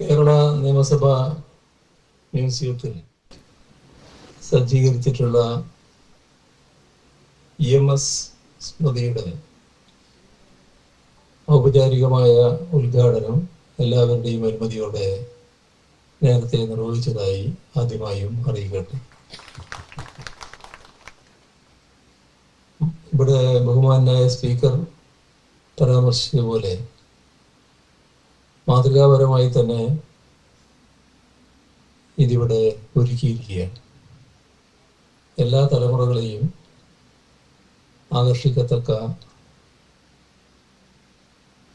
കേരള നിയമസഭ മ്യൂസിയത്തിൽ സജ്ജീകരിച്ചിട്ടുള്ള ഇ എം എസ് സ്മൃതിയുടെ ഔപചാരികമായ ഉദ്ഘാടനം എല്ലാവരുടെയും അനുമതിയോടെ നേരത്തെ നിർവഹിച്ചതായി ആദ്യമായും അറിയിക്കട്ടെ. ഇവിടെ ബഹുമാനായ സ്പീക്കർ പരാമർശിച്ചതുപോലെ മാതൃകാപരമായി തന്നെ ഇതിവിടെ ഒരുക്കിയിരിക്കുകയാണ്. എല്ലാ തലമുറകളെയും ആകർഷിക്കത്തക്ക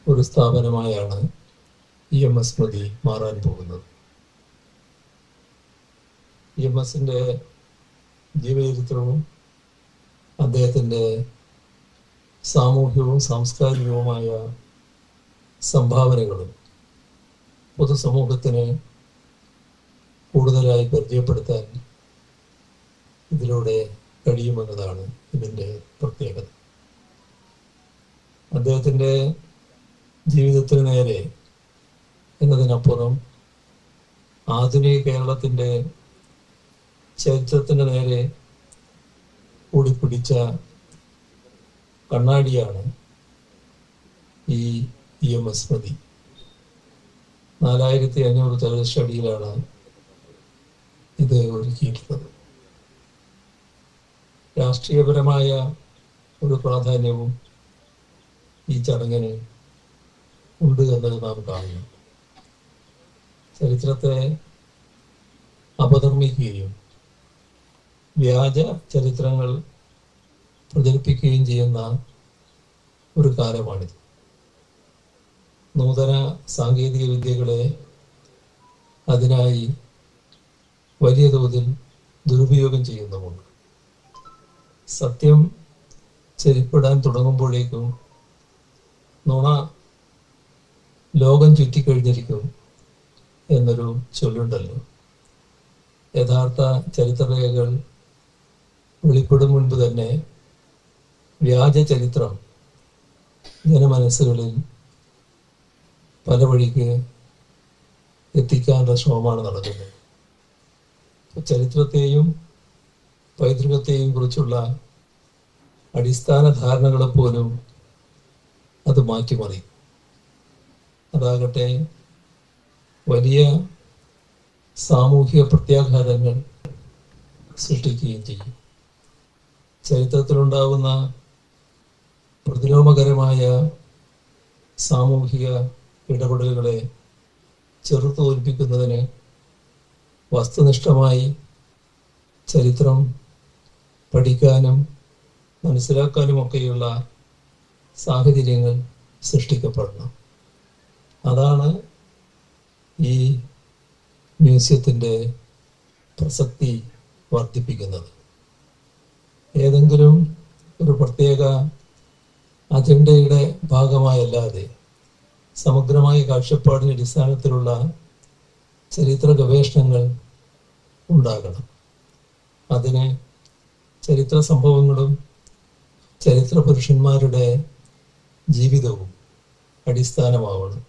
ഒരു സ്ഥാപനമായാണ് ഇ എം എസ് സ്മൃതി മാറാൻ പോകുന്നത്. ഇ എം എസിന്റെ ജീവചരിത്രവും അദ്ദേഹത്തിന്റെ സാമൂഹികവും സാംസ്കാരികവുമായ സംഭാവനകളും പൊതുസമൂഹത്തിന് കൂടുതലായി പരിചയപ്പെടുത്താൻ ഇതിലൂടെ കഴിയുമെന്നതാണ് ഇതിന്റെ പ്രത്യേകത. അദ്ദേഹത്തിന്റെ ജീവിതത്തിന് നേരെ എന്നതിനപ്പുറം ആധുനിക കേരളത്തിന്റെ ചരിത്രത്തിന് നേരെ കൂടി പിടിച്ച കണ്ണാടിയാണ് ഈ എം എസ് സ്മൃതി നാലായിരത്തി അഞ്ഞൂറ് അടിയിലാണ് ഇത് ഒരുക്കിയിട്ടുള്ളത്. രാഷ്ട്രീയപരമായ ഒരു പ്രാധാന്യവും ഈ ചടങ്ങിന് ഉണ്ട് എന്നത് നാം കാണുന്നു. ചരിത്രത്തെ അപധർമ്മിക്കുകയും വ്യാജ ചരിത്രങ്ങൾ പ്രചരിപ്പിക്കുകയും ചെയ്യുന്ന ഒരു കാലമാണിത്. നൂതന സാങ്കേതിക വിദ്യകളെ അതിനായി വലിയ തോതിൽ ദുരുപയോഗം ചെയ്യുന്നുമുണ്ട്. സത്യം ചെരിപ്പിടാൻ തുടങ്ങുമ്പോഴേക്കും നുണ ലോകം ചുറ്റിക്കഴിഞ്ഞിരിക്കും എന്നൊരു ചൊല്ലുണ്ടല്ലോ. യഥാർത്ഥ ചരിത്രരേഖകൾ വെളിപ്പെടും മുൻപ് തന്നെ വ്യാജ ചരിത്രം ജനമനസ്സുകളിൽ പല വഴിക്ക് എത്തിക്കാനുള്ള ശ്രമമാണ് നടക്കുന്നത്. ചരിത്രത്തെയും പൈതൃകത്തെയും കുറിച്ചുള്ള അടിസ്ഥാന ധാരണകളെ പോലും അത് മാറ്റിമറി. അതാകട്ടെ വലിയ സാമൂഹിക പ്രത്യാഘാതങ്ങൾ സൃഷ്ടിക്കുകയും ചെയ്യും. ചരിത്രത്തിലുണ്ടാകുന്ന പ്രതിലോമകരമായ സാമൂഹിക ഇടപെടലുകളെ ചെറുത്തോൽപ്പിക്കുന്നതിന് വസ്തുനിഷ്ഠമായി ചരിത്രം പഠിക്കാനും മനസ്സിലാക്കാനുമൊക്കെയുള്ള സാഹചര്യങ്ങൾ സൃഷ്ടിക്കപ്പെടണം. അതാണ് ഈ മ്യൂസിയത്തിന്റെ പ്രസക്തി വർദ്ധിപ്പിക്കുന്നത്. ഏതെങ്കിലും ഒരു പ്രത്യേക അജണ്ടയുടെ ഭാഗമായല്ലാതെ സമഗ്രമായ കാഴ്ചപ്പാടിന് അടിസ്ഥാനത്തിലുള്ള ചരിത്ര ഗവേഷണങ്ങൾ ഉണ്ടാകണം. അതിന് ചരിത്ര സംഭവങ്ങളും ചരിത്ര പുരുഷന്മാരുടെ ജീവിതവും അടിസ്ഥാനമാവണം.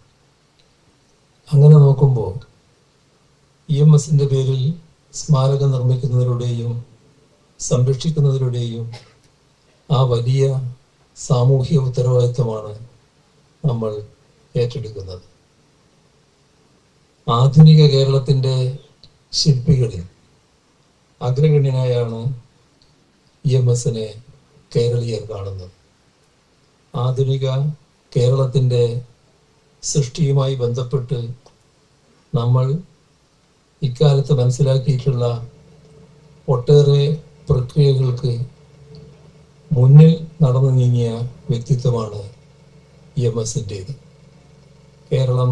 അങ്ങനെ നോക്കുമ്പോൾ ഇ എം എസിന്റെ പേരിൽ സ്മാരകം നിർമ്മിക്കുന്നതിലൂടെയും സംരക്ഷിക്കുന്നതിലൂടെയും ആ വലിയ സാമൂഹിക ഉത്തരവാദിത്വമാണ് നമ്മൾ ഏറ്റെടുക്കുന്നത്. ആധുനിക കേരളത്തിന്റെ ശില്പികളിൽ അഗ്രഗണ്യനായാണ് ഇ എം എസിനെ കേരളീയർ കാണുന്നത്. ആധുനിക കേരളത്തിന്റെ സൃഷ്ടിയുമായി ബന്ധപ്പെട്ട് നമ്മൾ ഇക്കാലത്ത് മനസ്സിലാക്കിയിട്ടുള്ള ഒട്ടേറെ പ്രക്രിയകൾക്ക് മുന്നിൽ നടന്നു നീങ്ങിയ വ്യക്തിത്വമാണ് എം എസിന്റേത് കേരളം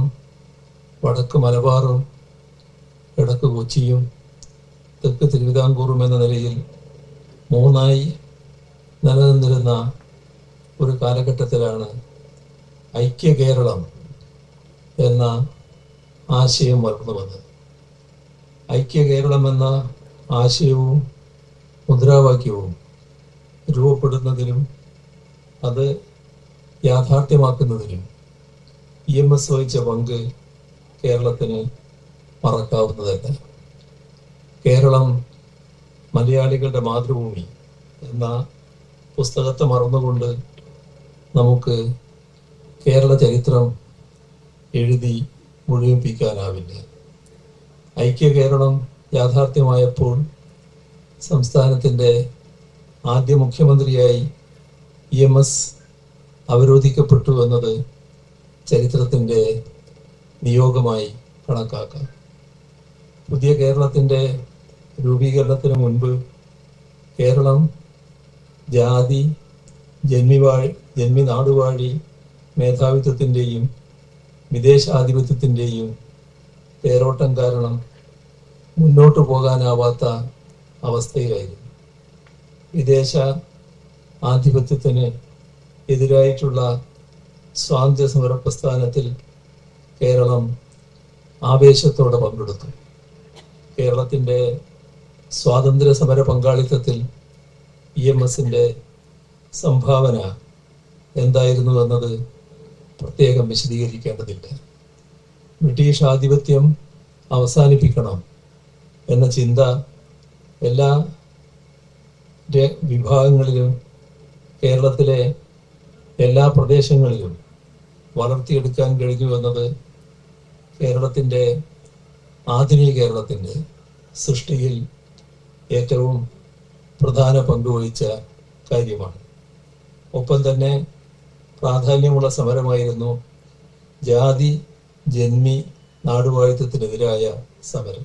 വടക്ക് മലബാറും കിഴക്ക് കൊച്ചിയും തെക്ക് തിരുവിതാംകൂറും എന്ന നിലയിൽ മൂന്നായി നിലനിന്നിരുന്ന ഒരു കാലഘട്ടത്തിലാണ് ഐക്യ കേരളം എന്ന ആശയം വളർന്നു വന്നത്. ഐക്യ കേരളം എന്ന ആശയവും മുദ്രാവാക്യവും രൂപപ്പെടുന്നതിനും അത് യാഥാർത്ഥ്യമാക്കുന്നതിനും ഇ എം എസ് വഹിച്ച പങ്ക് കേരളത്തിന് മറക്കാവുന്നതല്ല. കേരളം മലയാളികളുടെ മാതൃഭൂമി എന്ന പുസ്തകത്തെ മറന്നുകൊണ്ട് നമുക്ക് കേരള ചരിത്രം എഴുതി മുഴുവിപ്പിക്കാനാവില്ല. ഐക്യ കേരളം യാഥാർത്ഥ്യമായപ്പോൾ സംസ്ഥാനത്തിന്റെ ആദ്യ മുഖ്യമന്ത്രിയായി ഇ എം എസ് അവരോധിക്കപ്പെട്ടു എന്നത് ചരിത്രത്തിന്റെ നിയോഗമായി കണക്കാക്കാം. പുതിയ കേരളത്തിന്റെ രൂപീകരണത്തിന് മുൻപ് കേരളം ജാതി ജന്മിവാഴി ജന്മി നാടുവാഴി മേധാവിത്വത്തിന്റെയും വിദേശാധിപത്യത്തിന്റെയും പേരോട്ടം കാരണം മുന്നോട്ട് പോകാനാവാത്ത അവസ്ഥയിലായിരുന്നു. വിദേശ ആധിപത്യത്തിന് എതിരായിട്ടുള്ള സ്വാതന്ത്ര്യ സമര പ്രസ്ഥാനത്തിൽ കേരളം ആവേശത്തോടെ പങ്കെടുത്തു. കേരളത്തിന്റെ സ്വാതന്ത്ര്യ സമര പങ്കാളിത്തത്തിൽ ഇ എം എസിന്റെ സംഭാവന എന്തായിരുന്നു എന്നത് പ്രത്യേകം വിശദീകരിക്കേണ്ടതില്ല. ബ്രിട്ടീഷ് ആധിപത്യം അവസാനിപ്പിക്കണം എന്ന ചിന്ത എല്ലാ വിഭാഗങ്ങളിലും കേരളത്തിലെ എല്ലാ പ്രദേശങ്ങളിലും വളർത്തിയെടുക്കാൻ കഴിഞ്ഞു എന്നത് കേരളത്തിന്റെ ആധുനിക കേരളത്തിന്റെ സൃഷ്ടിയിൽ ഏറ്റവും പ്രധാന പങ്ക് വഹിച്ച കാര്യമാണ്. ഒപ്പം തന്നെ പ്രാധാന്യമുള്ള സമരമായിരുന്നു ജാതി ജന്മി നാടുവാഴിത്തത്തിനെതിരായ സമരം.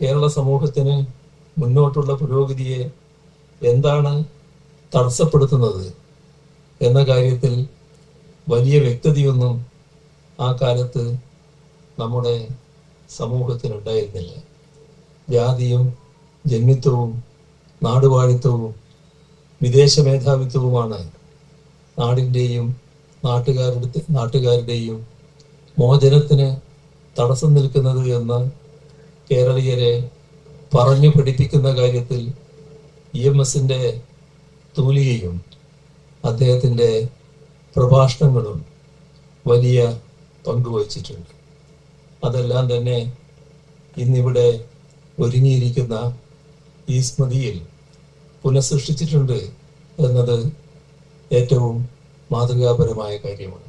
കേരള സമൂഹത്തിന് മുന്നോട്ടുള്ള പുരോഗതിയെ എന്താണ് തടസ്സപ്പെടുത്തുന്നത് എന്ന കാര്യത്തിൽ വലിയ വ്യക്തതയൊന്നും ആ കാലത്ത് നമ്മുടെ സമൂഹത്തിനുണ്ടായിരുന്നില്ല. ജാതിയും ജന്മിത്വവും നാടുവാഴിത്വവും വിദേശ മേധാവിത്വവുമാണ് നാടിന്റെയും നാട്ടുകാരുടെ നാട്ടുകാരുടെയും മോചനത്തിന് തടസ്സം നിൽക്കുന്നത് എന്ന് കേരളീയരെ പറഞ്ഞു പഠിപ്പിക്കുന്ന കാര്യത്തിൽ ഇ എം എസിന്റെ തൂലികയും അദ്ദേഹത്തിന്റെ പ്രഭാഷണങ്ങളും വലിയ പങ്കുവഹിച്ചിട്ടുണ്ട് അതെല്ലാം തന്നെ ഇന്നിവിടെ ഒരുങ്ങിയിരിക്കുന്ന ഈ സ്മൃതിയിൽ പുനഃസൃഷ്ടിച്ചിട്ടുണ്ട് എന്നത് ഏറ്റവും മാതൃകാപരമായ കാര്യമാണ്.